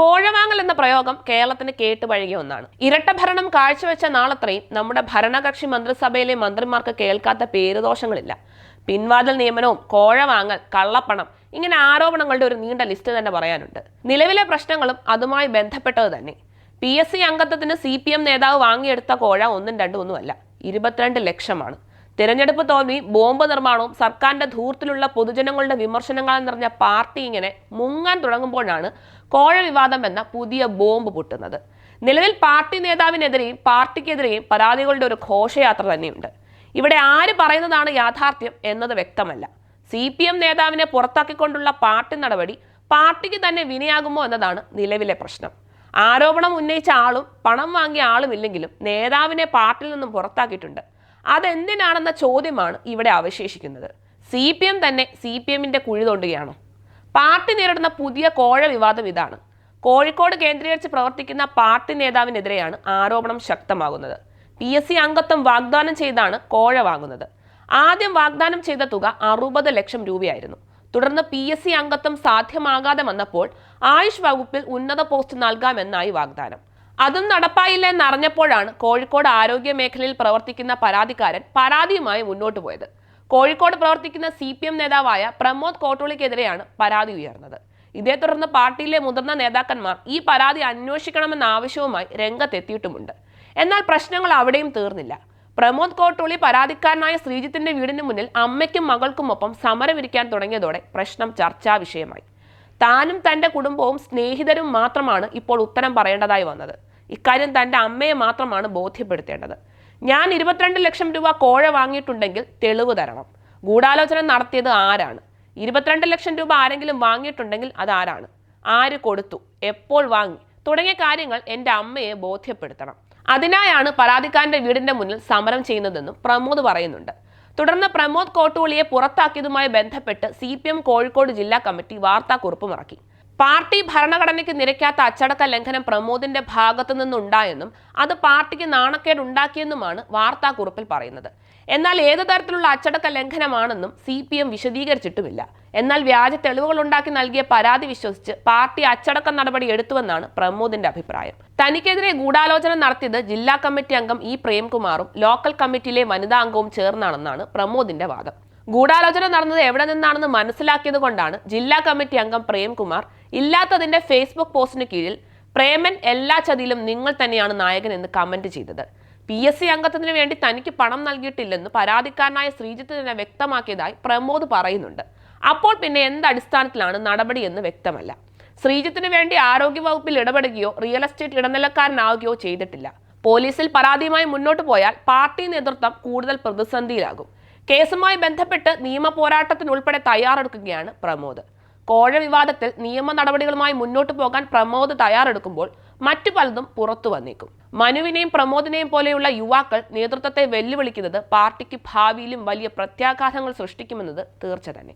കോഴവാങ്ങൽ എന്ന പ്രയോഗം കേരളത്തിന് കേട്ടുപഴകിയ ഒന്നാണ്. ഇരട്ട ഭരണം കാഴ്ചവെച്ച നാളത്രയും നമ്മുടെ ഭരണകക്ഷി മന്ത്രിസഭയിലെ മന്ത്രിമാർക്ക് കേൾക്കാത്ത പേരുദോഷങ്ങളില്ല. പിൻവാതിൽ നിയമനവും കോഴവാങ്ങൽ കള്ളപ്പണം ഇങ്ങനെ ആരോപണങ്ങളുടെ ഒരു നീണ്ട ലിസ്റ്റ് തന്നെ പറയാനുണ്ട്. നിലവിലെ പ്രശ്നങ്ങളും അതുമായി ബന്ധപ്പെട്ടത് തന്നെ. പി എസ് സി അംഗത്വത്തിന് സി പി എം നേതാവ് വാങ്ങിയെടുത്ത കോഴ ഒന്നും രണ്ടും ഒന്നുമല്ല. ഇരുപത്തിരണ്ട് ലക്ഷമാണ്. തിരഞ്ഞെടുപ്പ് തോൽവി ബോംബ് നിർമ്മാണവും സർക്കാരിന്റെ ധൂർത്തിലുള്ള പൊതുജനങ്ങളുടെ വിമർശനങ്ങൾ നിറഞ്ഞ പാർട്ടി ഇങ്ങനെ മുങ്ങാൻ തുടങ്ങുമ്പോഴാണ് കോഴ വിവാദം എന്ന പുതിയ ബോംബ് പൊട്ടുന്നത്. നിലവിൽ പാർട്ടി നേതാവിനെതിരെയും പാർട്ടിക്കെതിരെയും പരാതികളുടെ ഒരു ഘോഷയാത്ര തന്നെയുണ്ട്. ഇവിടെ ആര് പറയുന്നതാണ് യാഥാർത്ഥ്യം എന്നത് വ്യക്തമല്ല. സി പി എം നേതാവിനെ പുറത്താക്കിക്കൊണ്ടുള്ള പാർട്ടി നടപടി പാർട്ടിക്ക് തന്നെ വിനയാകുമോ എന്നതാണ് നിലവിലെ പ്രശ്നം. ആരോപണം ഉന്നയിച്ച ആളും പണം വാങ്ങിയ ആളും ഇല്ലെങ്കിലും നേതാവിനെ പാർട്ടിയിൽ നിന്നും പുറത്താക്കിയിട്ടുണ്ട്. അതെന്തിനാണെന്ന ചോദ്യമാണ് ഇവിടെ അവശേഷിക്കുന്നത്. സി പി എം തന്നെ സി പി എമ്മിന്റെ കുഴി തോണ്ടുകയാണോ? പാർട്ടി നേരിടുന്ന പുതിയ കോഴ വിവാദം ഇതാണ്. കോഴിക്കോട് കേന്ദ്രീകരിച്ച് പ്രവർത്തിക്കുന്ന പാർട്ടി നേതാവിനെതിരെയാണ് ആരോപണം ശക്തമാകുന്നത്. പി എസ് സി അംഗത്വം വാഗ്ദാനം ചെയ്താണ് കോഴ വാങ്ങുന്നത്. ആദ്യം വാഗ്ദാനം ചെയ്ത തുക അറുപത് ലക്ഷം രൂപയായിരുന്നു. തുടർന്ന് പി എസ് സി അംഗത്വം സാധ്യമാകാതെ വന്നപ്പോൾ ആയുഷ് വകുപ്പിൽ ഉന്നത പോസ്റ്റ് നൽകാമെന്നായി വാഗ്ദാനം. അതും നടപ്പായില്ല എന്നറിഞ്ഞപ്പോഴാണ് കോഴിക്കോട് ആരോഗ്യ മേഖലയിൽ പ്രവർത്തിക്കുന്ന പരാതിക്കാരൻ പരാതിയുമായി മുന്നോട്ട് പോയത്. കോഴിക്കോട് പ്രവർത്തിക്കുന്ന സി പി എം നേതാവായ പ്രമോദ് കോട്ടോളിക്കെതിരെയാണ് പരാതി ഉയർന്നത്. ഇതേ തുടർന്ന് പാർട്ടിയിലെ മുതിർന്ന നേതാക്കന്മാർ ഈ പരാതി അന്വേഷിക്കണമെന്ന ആവശ്യവുമായി രംഗത്തെത്തിയിട്ടുമുണ്ട്. എന്നാൽ പ്രശ്നങ്ങൾ അവിടെയും തീർന്നില്ല. പ്രമോദ് കോട്ടോളി പരാതിക്കാരനായ ശ്രീജിത്തിന്റെ വീടിന് മുന്നിൽ അമ്മയ്ക്കും മകൾക്കുമൊപ്പം സമരമിരിക്കാൻ തുടങ്ങിയതോടെ പ്രശ്നം ചർച്ചാ വിഷയമായി. താനും തന്റെ കുടുംബവും സ്നേഹിതരും മാത്രമാണ് ഇപ്പോൾ ഉത്തരം പറയേണ്ടതായി വന്നത്. ഇക്കാര്യം തന്റെ അമ്മയെ മാത്രമാണ് ബോധ്യപ്പെടുത്തേണ്ടത്. ഞാൻ ഇരുപത്തിരണ്ട് ലക്ഷം രൂപ കോഴ വാങ്ങിയിട്ടുണ്ടെങ്കിൽ തെളിവ് തരണം. ഗൂഢാലോചന നടത്തിയത് ആരാണ്? ഇരുപത്തിരണ്ട് ലക്ഷം രൂപ ആരെങ്കിലും വാങ്ങിയിട്ടുണ്ടെങ്കിൽ അത് ആരാണ്? ആര് കൊടുത്തു? എപ്പോൾ വാങ്ങി? തുടങ്ങിയ കാര്യങ്ങൾ എന്റെ അമ്മയെ ബോധ്യപ്പെടുത്തണം. അതിനായാണ് പരാതിക്കാരന്റെ വീടിന്റെ മുന്നിൽ സമരം ചെയ്യുന്നതെന്നും പ്രമോദ് പറയുന്നുണ്ട്. തുടർന്ന് പ്രമോദ് കോട്ടൂളിയെ പുറത്താക്കിയതുമായി ബന്ധപ്പെട്ട് സി കോഴിക്കോട് ജില്ലാ കമ്മിറ്റി വാർത്താക്കുറിപ്പ് ഇറക്കി പാർട്ടി ഭരണഘടനയ്ക്ക് നിരക്കാത്ത അച്ചടക്ക ലംഘനം പ്രമോദിന്റെ ഭാഗത്തു നിന്നുണ്ടായെന്നും അത് പാർട്ടിക്ക് നാണക്കേട് ഉണ്ടാക്കിയെന്നുമാണ് വാർത്താക്കുറിപ്പിൽ പറയുന്നത്. എന്നാൽ ഏതു തരത്തിലുള്ള അച്ചടക്ക ലംഘനമാണെന്നും സി പി എം വിശദീകരിച്ചിട്ടുമില്ല. എന്നാൽ വ്യാജ തെളിവുകൾ ഉണ്ടാക്കി നൽകിയ പരാതി വിശ്വസിച്ച് പാർട്ടി അച്ചടക്ക നടപടി എടുത്തുവെന്നാണ് പ്രമോദിന്റെ അഭിപ്രായം. തനിക്കെതിരെ ഗൂഢാലോചന നടത്തിയത് ജില്ലാ കമ്മിറ്റി അംഗം ഇ പ്രേംകുമാറും ലോക്കൽ കമ്മിറ്റിയിലെ വനിതാ അംഗവും ചേർന്നാണെന്നാണ് പ്രമോദിന്റെ വാദം. ഗൂഢാലോചന നടന്നത് എവിടെ നിന്നാണെന്ന് മനസ്സിലാക്കിയത് കൊണ്ടാണ് ജില്ലാ കമ്മിറ്റി അംഗം പ്രേംകുമാർ ഇല്ലാത്തതിന്റെ ഫേസ്ബുക്ക് പോസ്റ്റിന് കീഴിൽ പ്രേമൻ എല്ലാ ചതിയിലും നിങ്ങൾ തന്നെയാണ് നായകൻ എന്ന് കമന്റ് ചെയ്തത്. പി എസ് സി അംഗത്വത്തിന് വേണ്ടി തനിക്ക് പണം നൽകിയിട്ടില്ലെന്ന് പരാതിക്കാരനായ ശ്രീജിത്ത് തന്നെ വ്യക്തമാക്കിയതായി പ്രമോദ് പറയുന്നുണ്ട്. അപ്പോൾ പിന്നെ എന്ത് അടിസ്ഥാനത്തിലാണ് നടപടിയെന്ന് വ്യക്തമല്ല. ശ്രീജിത്തിന് വേണ്ടി ആരോഗ്യവകുപ്പിൽ ഇടപെടുകയോ റിയൽ എസ്റ്റേറ്റ് ഇടനിലക്കാരനാവുകയോ ചെയ്തിട്ടില്ല. പോലീസിൽ പരാതിയുമായി മുന്നോട്ട് പോയാൽ പാർട്ടി നേതൃത്വം കൂടുതൽ പ്രതിസന്ധിയിലാകും. കേസുമായി ബന്ധപ്പെട്ട് നിയമ പോരാട്ടത്തിനുൾപ്പെടെ തയ്യാറെടുക്കുകയാണ് പ്രമോദ്. കോഴ വിവാദത്തിൽ നിയമ നടപടികളുമായി മുന്നോട്ട് പോകാൻ പ്രമോദ് തയ്യാറെടുക്കുമ്പോൾ മറ്റു പലതും പുറത്തു വന്നേക്കും. മനുവിനെയും പ്രമോദിനെയും പോലെയുള്ള യുവാക്കൾ നേതൃത്വത്തെ വെല്ലുവിളിക്കുന്നത് പാർട്ടിക്ക് ഭാവിയിലും വലിയ പ്രത്യാഘാതങ്ങൾ സൃഷ്ടിക്കുമെന്നത് തീർച്ച തന്നെ.